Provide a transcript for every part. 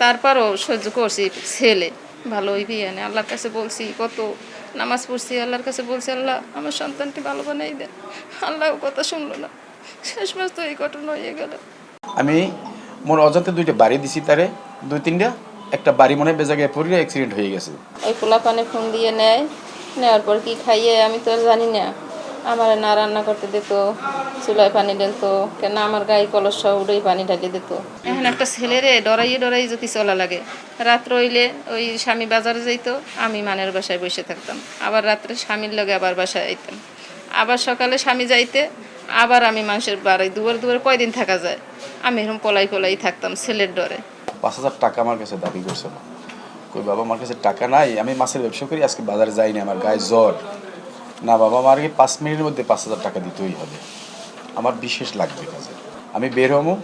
তারপরও সহ্য করছি ছেলে। ভালোই বিয়ে নেই আল্লাহর কাছে বলছি কত নামাজ পড়ছি আল্লাহর কাছে বলছি আল্লাহ আমার সন্তানটি ভালো বানাই দেন। আল্লাহ কথা শুনলো না। শেষ মাস তো এই ঘটনা হয়ে গেল। আমি মোর অজান্তে দুইটা বাড়ি দিছি তারে। দুই তিনটা একটা বাড়ি মনে বেজাগায় পড়ে অ্যাক্সিডেন্ট হয়ে গেছে। ওই পোলা পানে ফোন দিয়ে নেয়। নেওয়ার পর কি খাইয়ে আমি তো আর জানি না। আমার না রান্না করতে দিত চুলায় পানি ঢেলত কেন আমার গায়ে কলস উড়েই পানি ঢালি দিত। এখন একটা ছেলেরে ডরাইয়ে ডরাই যদি চলা লাগে রাত্র হইলে ওই স্বামী বাজারে যাইতো আমি মানের বাসায় বসে থাকতাম। আবার রাত্রে স্বামীর লগে আবার বাসায় আইতাম। আবার সকালে স্বামী যাইতে আবার আমি মানুষের বাড়ি দুয়ার দুয়ার কয়দিন থাকা যায় আমি এরকম পলাই পলাই থাকতাম ছেলের ডরে। পাঁচ হাজার টাকা আমার কাছে দাবি করছিল কই বাবা আমার কাছে টাকা নাই আমি মাছের ব্যবসা করি আজকে বাজারে যাইনি আমার গায়ে জ্বর। না বাবা, আমার কি পাঁচ মিনিটের মধ্যে পাঁচ হাজার টাকা দিতেই হবে। আমার বিশেষ লাগবে কাজে। আমি বের হব,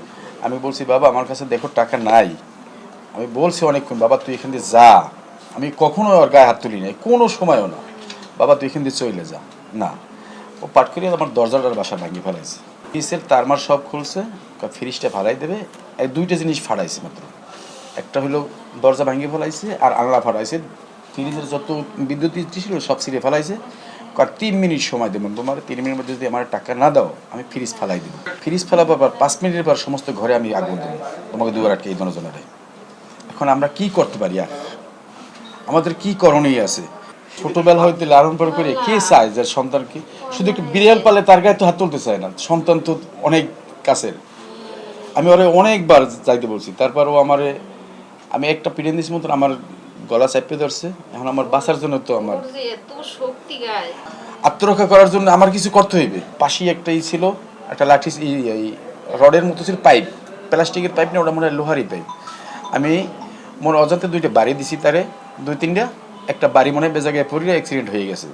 আমি বলছি, বাবা, আমার কাছে দেখো টাকা নাই। আমি বলছি অনেকক্ষণ, বাবা, তুই এখান দিয়ে যা। আমি কখনো ওর গায়ে হাত তুলি নাই কোনো সময়ও না। বাবা, তুই এখান দিয়ে চলে যা। না। ও পাট করে আমার দরজাটার বাসা ভাঙি ফেলাইছে। ফ্রিজের তারমার সব খুলছে ফ্রিজটা ফাড়াই দেবে। দুইটা জিনিস ফাড়াইছে মাত্র। একটা হলো দরজা ভাঙিয়ে ফেলাইছে আর আংলা ফাড়াইছে। ফ্রিজের যত বিদ্যুৎ ছিল সব ছিঁড়ে ফেলাইছে। আর তিন মিনিট সময় দেবেন তোমার তিন মিনিটের মধ্যে যদি আমার টাকা না দাও, আমি ফ্রিজ ফেলাই দেবো। ফ্রিজ ফেলাবার পর পাঁচ মিনিটের পর সমস্ত ঘরে আমি আগুন দেবো। তোমাকে দুবার আটকে এই জনজনারে এখন আমরা কি করতে পারি? আর আমাদের কি করণীয় আছে? ছোটবেলা হইতে লালন পালন করে কে চায় যে সন্তানকে? শুধু একটু বিড়াল পালে তার গায়ে তো হাত তুলতে চায় না। সন্তান তো অনেক কাছের। আমি ওরে অনেকবার যাইতে বলছি। তারপর ও আমারে, আমি একটা দিস মতন, আমার গলা চাপিয়ে ধরছে। এখন আমার বাঁচার জন্য তো আমার এত শক্তি গায় আত্মরক্ষা করার জন্য আমার কিছু করতে হইবে। পাশেই ই ছিল একটা লাঠি রডের মতো ছিল পাইপ। প্লাস্টিকের পাইপ না ওটা মনে হয় লোহারই পাইপ। আমি মোর অজান্তে দুইটা বাড়ি দিছি তারে। দুই তিনটা একটা বাড়ি মনে হয় বেজাগায় পড়ে অ্যাক্সিডেন্ট হয়ে গেছে।